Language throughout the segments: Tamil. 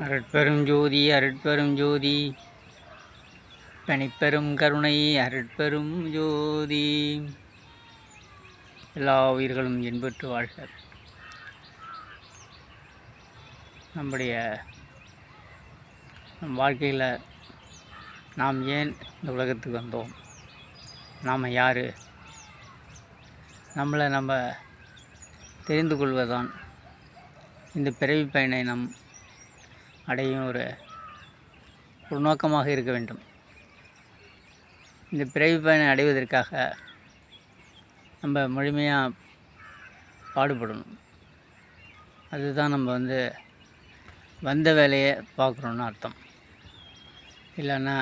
அருட்பெரும் ஜோதி அருட்பெரும் ஜோதி. பனிப்பெரும் கருணை அருட்பெரும் ஜோதி. எல்லா உயிர்களும் இன்பற்று வாழ்க. நம்முடைய நம் வாழ்க்கையில் நாம் ஏன் இந்த உலகத்துக்கு வந்தோம்? நாம் யார்? நம்மளை நம்ம தெரிந்து கொள்வதுதான். இந்த பிறவி பயனை நம் அடையும் ஒரு ஒரு நோக்கமாக இருக்க வேண்டும். இந்த பிறவி பயனை அடைவதற்காக நம்ம முழுமையாக பாடுபடணும். அதுதான் நம்ம வந்து வந்த வேலையை பார்க்குறோன்னு அர்த்தம். இல்லைன்னா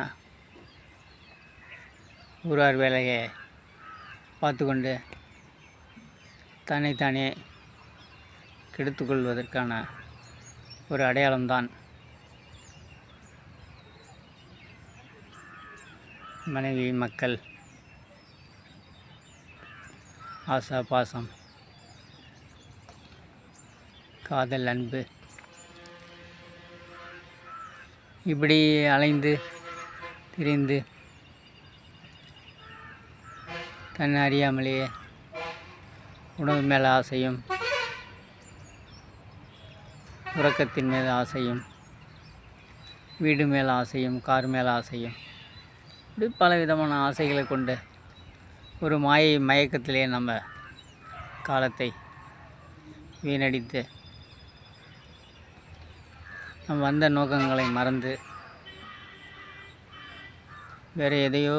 ஊரார் வேலையை பார்த்து கொண்டு தன்னைத்தானே கெடுத்துக்கொள்வதற்கான ஒரு அடையாளம்தான் மனைவி மக்கள். ஆசா பாசம். காதல் அன்பு. இப்படி அலைந்து திரிந்து தன்னை அறியாமலேயே உணவு மேலே ஆசையும் உறக்கத்தின் மேல் ஆசையும் வீடு மேலே ஆசையும் கார் மேலே ஆசையும் இப்படி பல விதமான ஆசைகளை கொண்டு ஒரு மாயை மயக்கத்திலே நம்ம காலத்தை வீணடித்து நம் வந்த நோக்கங்களை மறந்து வேறு எதையோ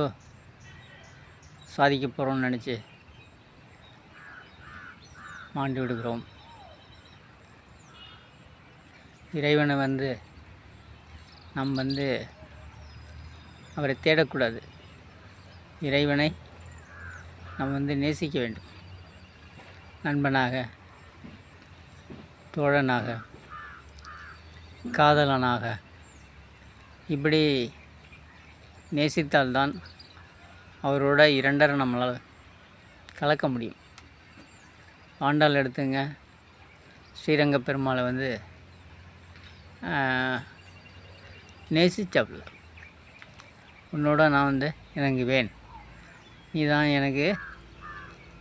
சாதிக்க போகிறோம்னு நினச்சி மாண்டு விடுகிறோம். இறைவனை வந்து நம் வந்து அவரை தேடக்கூடாது. இறைவனை நாம் வந்து நேசிக்க வேண்டும். நண்பனாக தோழனாக காதலனாக இப்படி நேசித்தால்தான் அவரோட இரண்டரை நம்மளால் கலக்க முடியும். ஆண்டாள் எடுத்துங்க. ஸ்ரீரங்க பெருமாளை வந்து நேசிச்சாப்புல. உன்னோட நான் வந்து இணங்குவேன் நீ தான் எனக்கு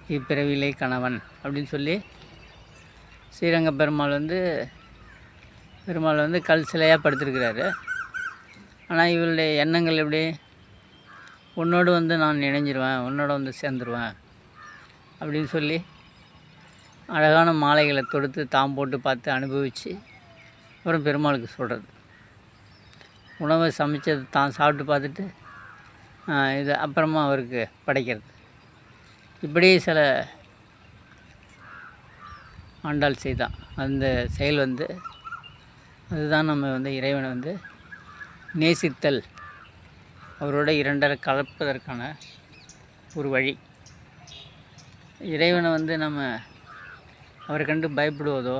இப்பிறவிலை கணவன் அப்படின்னு சொல்லி ஸ்ரீரங்க பெருமாள் வந்து பெருமாள் வந்து கல் சிலையாக படுத்திருக்கிறாரு. ஆனால் இவருடைய எண்ணங்கள் எப்படி? உன்னோடு வந்து நான் இணைஞ்சிருவேன் உன்னோட வந்து சேர்ந்துருவேன் அப்படின்னு சொல்லி அழகான மாலைகளை தொடுத்து தாம் போட்டு பார்த்து அனுபவித்து அப்புறம் பெருமாளுக்கு சொல்கிறது உணவை சமைச்சது தான் சாப்பிட்டு பார்த்துட்டு இது அப்புறமா அவருக்கு படைக்கிறது. இப்படி சில ஆண்டாள் செய்தான் அந்த செயல் வந்து அதுதான் நம்ம வந்து இறைவனை வந்து நேசித்தல். அவரோட இரண்டரை கலப்பதற்கான ஒரு வழி. இறைவனை வந்து நம்ம அவரை கண்டு பயப்படுவதோ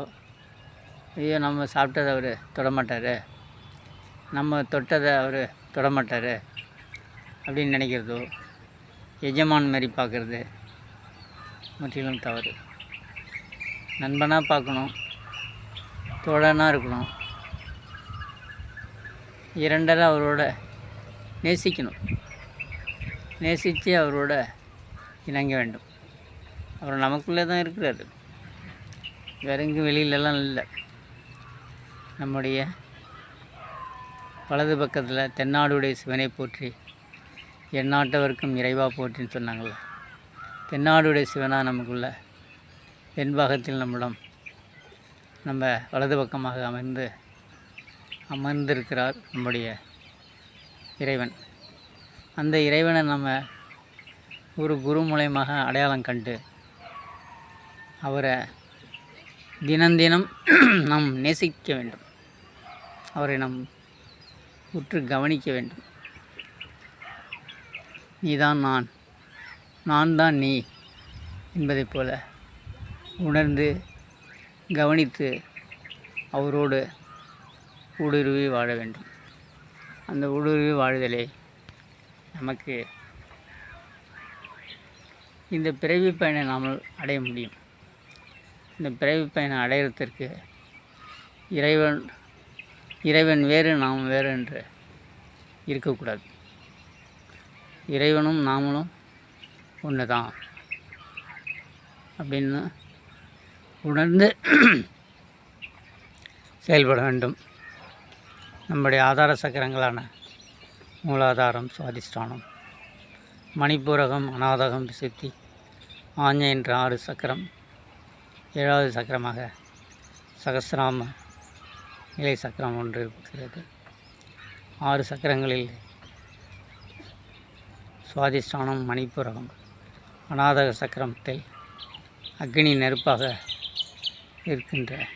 ஐயோ நம்ம சாப்பிட்டதை அவர் தொடமாட்டார் நம்ம தொட்டதை அவர் தொடமாட்டார் அப்படின்னு நினைக்கிறதோ எஜமான் மாதிரி பார்க்குறது முற்றிலும் தவறு. நண்பனாக பார்க்கணும் தோழனாக இருக்கணும் இரண்டரை அவரோட நேசிக்கணும். நேசித்து அவரோட இணங்க வேண்டும். அவர் நமக்குள்ளே தான் இருக்கிறாரு. வேற எங்கேயும் வெளியிலலாம் இல்லை. நம்முடைய வலது பக்கத்தில் தென்னாடுடைய சிவனை போற்றி எந்நாட்டவருக்கும் இறைவா போற்றின்னு சொன்னாங்கள்ல தென்னாடுடைய சிவனாக நமக்குள்ள தென்பாகத்தில் நம்மிடம் நம்ம வலது பக்கமாக அமர்ந்து அமர்ந்திருக்கிறார் நம்முடைய இறைவன். அந்த இறைவனை நம்ம ஒரு குரு மூலயமாக அடையாளம் கண்டு அவரை தினந்தினம் நாம் நேசிக்க வேண்டும். அவரை நாம் உற்று கவனிக்க வேண்டும். நீதான் நான். நான் தான் நீ என்பதைப் போல உணர்ந்து கவனித்து அவரோடு ஊடுருவி வாழ வேண்டும். அந்த ஊடுருவி வாழ்தலை நமக்கு இந்த பிறவி பயனை நாம் அடைய முடியும். இந்த பிறவி பயனை அடையிறதற்கு இறைவன் இறைவன் வேறு நாம் வேறு என்று இருக்கக்கூடாது. இறைவனும் நாமளும் ஒன்று தான் அப்படின்னு உணர்ந்து செயல்பட வேண்டும். நம்முடைய ஆதார சக்கரங்களான மூலாதாரம் சுவாதிஷ்டானம் மணிப்பூரகம் அநாதகம் சித்தி ஆஞ்ச என்ற ஆறு சக்கரம் ஏழாவது சக்கரமாக சகசிராம நிலை சக்கரம் ஒன்று இருக்கிறது. ஆறு சக்கரங்களில் சுவாதிஷ்டானம் மணிப்புரகம் அநாதக சக்கரத்தில் அக்னி நெருப்பாக இருக்கின்ற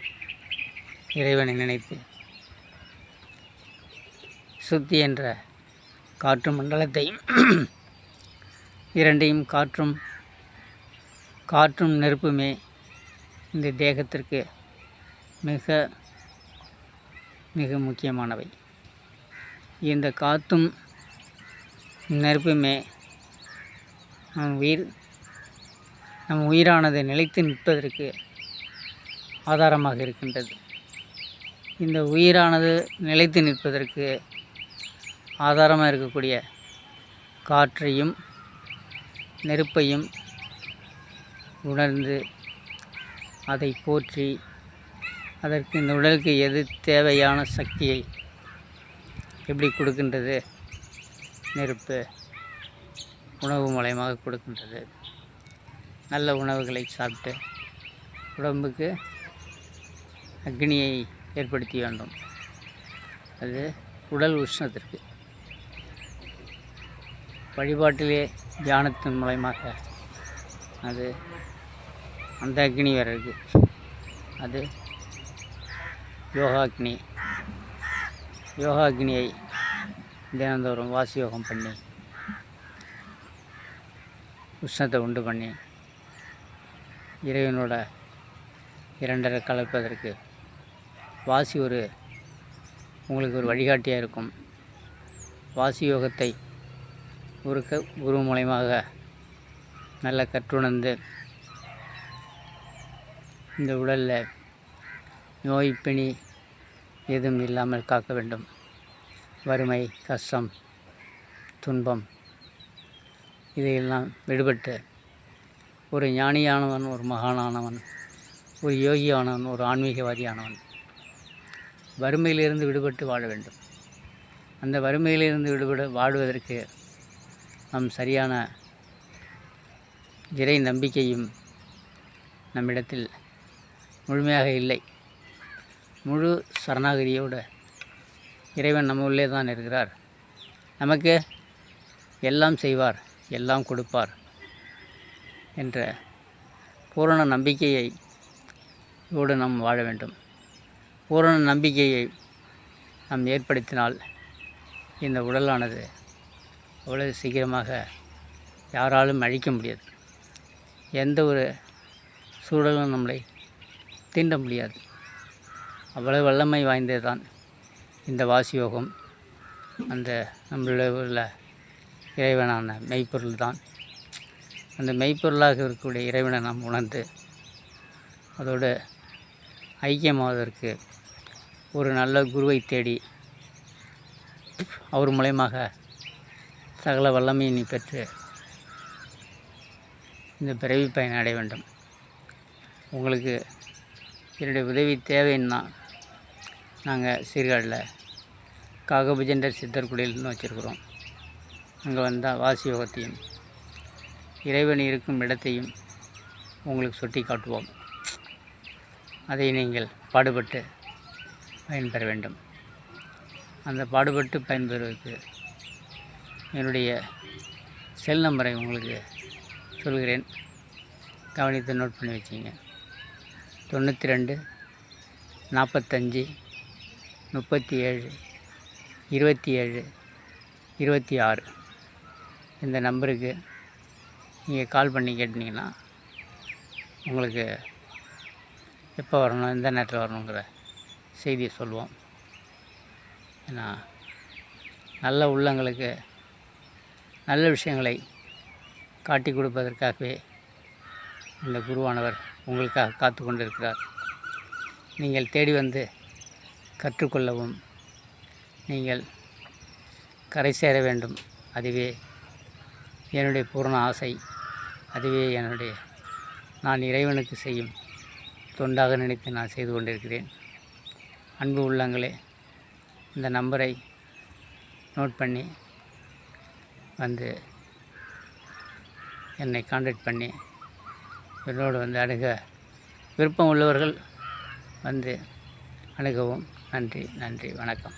இறைவனை நினைத்து சுத்தி என்ற காற்று மண்டலத்தையும் இரண்டையும் காற்றும் காற்றும் நெருப்புமே இந்த தேகத்திற்கு மிக மிக முக்கியமானவை. இந்த காற்றும் நெருப்புமே. நம் உயிர் நம் உயிரானது நிலைத்து நிற்பதற்கு ஆதாரமாக இருக்கின்றது. இந்த உயிரானது நிலைத்து நிற்பதற்கு ஆதாரமாக இருக்கக்கூடிய காற்றையும் நெருப்பையும் உணர்ந்து அதை போற்றி அதற்கு இந்த உடலுக்கு எது தேவையான சக்தியை எப்படி கொடுக்கின்றது? நெருப்பு உணவு மூலயமாக கொடுக்கின்றது. நல்ல உணவுகளை சாப்பிட்டு உடம்புக்கு அக்னியை ஏற்படுத்தி வேண்டும். அது உடல் உஷ்ணத்திற்கு. வழிபாட்டிலே தியானத்தின் மூலயமாக அது அந்த அக்னி வேறு இருக்குது அது யோகாக்னி. யோகாக்னியை தினந்தோறும் வாசி யோகம் பண்ணி உஷ்ணத்தை உண்டு பண்ணி இறைவனோட இரண்டரை கலப்பதற்கு வாசி ஒரு உங்களுக்கு ஒரு வழிகாட்டியாக இருக்கும். வாசி யோகத்தை ஒரு க குரு மூலயமாக நல்ல கற்றுணர்ந்து இந்த உடலில் நோய் பிணி எதுவும் இல்லாமல் காக்க வேண்டும். வறுமை கஷ்டம் துன்பம் இதையெல்லாம் விடுபட்டு ஒரு ஞானியானவன் ஒரு மகானானவன் ஒரு யோகியானவன் ஒரு ஆன்மீகவாதியானவன் வறுமையிலிருந்து விடுபட்டு வாழ வேண்டும். அந்த வறுமையிலிருந்து விடுபட வாடுவதற்கு நம் சரியான இறை நம்பிக்கையும் நம்மிடத்தில் முழுமையாக இல்லை. முழு சரணாகதியோடு இறைவன் நம்ம உள்ளே தான் இருக்கிறார். நமக்கு எல்லாம் செய்வார் எல்லாம் கொடுப்பார் என்ற பூரண நம்பிக்கையை யோடு நாம் வாழ வேண்டும். பூரண நம்பிக்கையை நாம் ஏற்படுத்தினால் இந்த உடலானது அவ்வளவு சீக்கிரமாக யாராலும் அழிக்க முடியாது. எந்த ஒரு சூழலும் நம்மளை தீண்ட முடியாது. அவ்வளவு வல்லமை வாய்ந்ததுதான் இந்த வாசி யோகம் அந்த நம்மளுடைய உள்ள இறைவனான மெய்ப்பொருள் தான். அந்த மெய்ப்பொருளாக இருக்கக்கூடிய இறைவனை நாம் உணர்ந்து அதோடு ஐக்கியமாவதற்கு ஒரு நல்ல குருவை தேடி அவர் மூலயமாக சகல வல்லமையை நீ பெற்று இந்த பிறவி பயனை அடைய வேண்டும். உங்களுக்கு என்னுடைய உதவி தேவைன்னா நாங்கள் சீர்காழில் காகபுஜண்டர் சித்தர் குடியில்னு வச்சுருக்குறோம். அங்கே வந்தால் வாசி யோகத்தையும் இறைவன் இருக்கும் இடத்தையும் உங்களுக்கு சுட்டி காட்டுவோம். அதை நீங்கள் பாடுபட்டு பயன்பெற வேண்டும். அந்த பாடுபட்டு பயன்பெறுவதற்கு என்னுடைய செல் நம்பரை உங்களுக்கு சொல்கிறேன். கவனித்து நோட் பண்ணி வச்சிங்க. தொண்ணூற்றி ரெண்டு நாற்பத்தஞ்சு முப்பத்தி ஏழு இருபத்தி ஏழு இருபத்தி ஆறு இந்த நம்பருக்கு நீங்கள் கால் பண்ணி கேட்டிங்கன்னா உங்களுக்கு எப்போ வரணும் எந்த நேரத்தில் வரணுங்கிற செய்தியை சொல்லுவோம். ஏன்னா நல்ல உள்ளங்களுக்கு நல்ல விஷயங்களை காட்டி கொடுப்பதற்காகவே இந்த குருவானவர் உங்களுக்காக காத்து கொண்டிருக்கிறார் நீங்கள் தேடி வந்து கற்றுக்கொள்ளவும். நீங்கள் கரை சேர வேண்டும். அதுவே என்னுடைய பூரண ஆசை. அதுவே என்னுடைய நான் இறைவனுக்கு செய்யும் தொண்டாக நினைத்து நான் செய்து கொண்டிருக்கிறேன். அன்பு உள்ளங்களே இந்த நம்பரை நோட் பண்ணி வந்து என்னை காண்டாக்ட் பண்ணி என்னோடு வந்து அணுக விருப்பம் உள்ளவர்கள் வந்து அணுகவும். நன்றி நன்றி வணக்கம்.